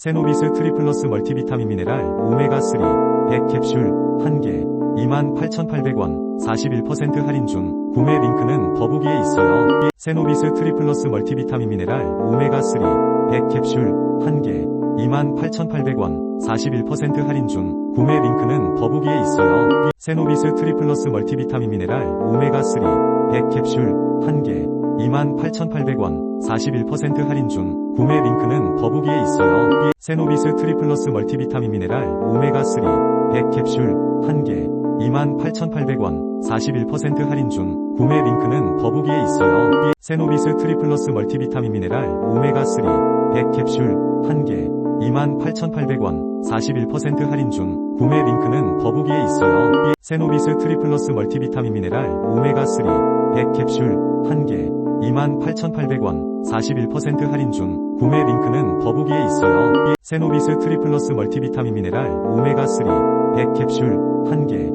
세노비스 트리플러스 멀티비타민 미네랄 오메가3 100캡슐 1개 28,800원 41% 할인 중 구매 링크는 더보기에 있어요. 세노비스 트리플러스 멀티비타민 미네랄 오메가3 100캡슐 1개 28,800원 41% 할인 중 구매 링크는 더보기에 있어요. 세노비스 트리플러스 멀티비타민 미네랄 오메가3 100캡슐 1개 28,800원 41% 할인 중 구매 링크는 더보기에 있어요. 세노비스 트리플러스 멀티비타민 미네랄 오메가3 100캡슐 1개 28,800원 41% 할인 중 구매 링크는 더보기에 있어요. 세노비스 트리플러스 멀티비타민 미네랄 오메가3 100캡슐 1개 28,800원 41% 할인 중 구매 링크는 더보기에 있어요. 세노비스 트리플러스 멀티비타민 미네랄 오메가3 100캡슐 1개 28,800원 41% 할인 중 구매 링크는 더보기에 있어요. 세노비스 트리플러스 멀티비타민 미네랄 오메가3 100캡슐 1개